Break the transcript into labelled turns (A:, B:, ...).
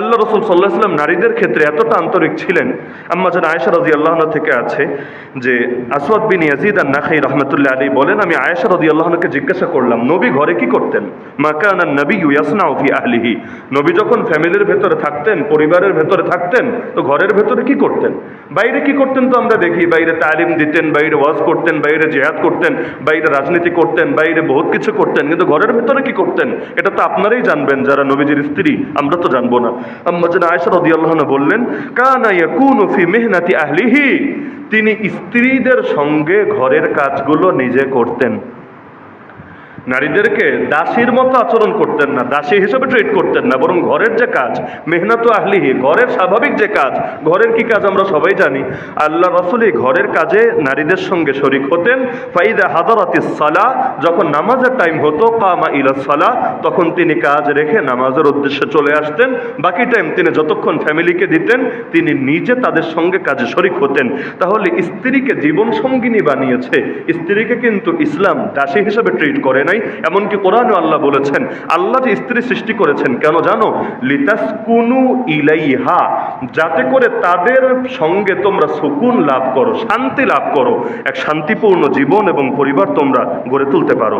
A: আল্লাহ রসুল সাল্লাহ সাল্লাম নারীদের ক্ষেত্রে এতটা আন্তরিক ছিলেন। আম্মা যেন আয়েশা রাজি আল্লাহন থেকে আছে যে, আসওয়াদ বিন ইয়াজিদ আর নাখাই রহমতুল্লাহ আলী বলেন, আমি আয়েশা রাজি আল্লাহনকে জিজ্ঞাসা করলাম, নবী ঘরে কি করতেন? মাকান আর নবী ইয়াসনাউ ফি আহলিহি। নবী যখন ফ্যামিলির ভেতরে থাকতেন, পরিবারের ভেতরে থাকতেন, তো ঘরের ভেতরে কি করতেন? বাইরে কি করতেন তো আমরা দেখি? বাইরে তালিম দিতেন, বাইরে ওয়াজ করতেন, বাইরে জেহাদ করতেন, বাইরে রাজনীতি করতেন, বাইরে বহুত কিছু করতেন, কিন্তু ঘরের ভেতরে কি করতেন? এটা তো আপনারাই জানবেন, যারা নবীজির স্ত্রী, আমরা তো জানব না। আম্মা যেন আয়েশা রাদিয়াল্লাহু আনহা বললেন, কানা ইয়াকুনু ফি মেহনাতি আহলিহি। তিনি স্ত্রীদের সঙ্গে ঘরের কাজগুলো নিজে করতেন। নারীদেরকে দাসীর মতো আচরণ করতেন না, দাসী হিসেবে ট্রিট করতেন না, বরং ঘরের যে কাজ, মেহনত আহলিহি, ঘরের স্বাভাবিক যে কাজ, ঘরের কি কাজ আমরা সবাই জানি, আল্লাহ রসুলি ঘরের কাজে নারীদের সঙ্গে শরিক হতেন। ফাইদা হাদারাতি সালা, যখন নামাজের টাইম হতো, কামা ইলা সালা, তখন তিনি কাজ রেখে নামাজের উদ্দেশ্যে চলে আসতেন। বাকি টাইম তিনি যতক্ষণ ফ্যামিলিকে দিতেন, তিনি নিজে তাদের সঙ্গে কাজে শরিক হতেন। তাহলে স্ত্রীকে জীবন সঙ্গিনী বানিয়েছে। স্ত্রীকে কিন্তু ইসলাম দাসী হিসেবে ট্রিট করে নাই, এমনকি কোরআনও আল্লাহ বলেছেন, আল্লাহ যে স্ত্রী সৃষ্টি করেছেন, কেন জানো? লিতাসকুনু ইলাইহা, যাতে করে তাদের সঙ্গে তোমরা সুকুন লাভ করো, শান্তি লাভ করো, এক শান্তিপূর্ণ জীবন এবং পরিবার তোমরা গড়ে তুলতে পারো।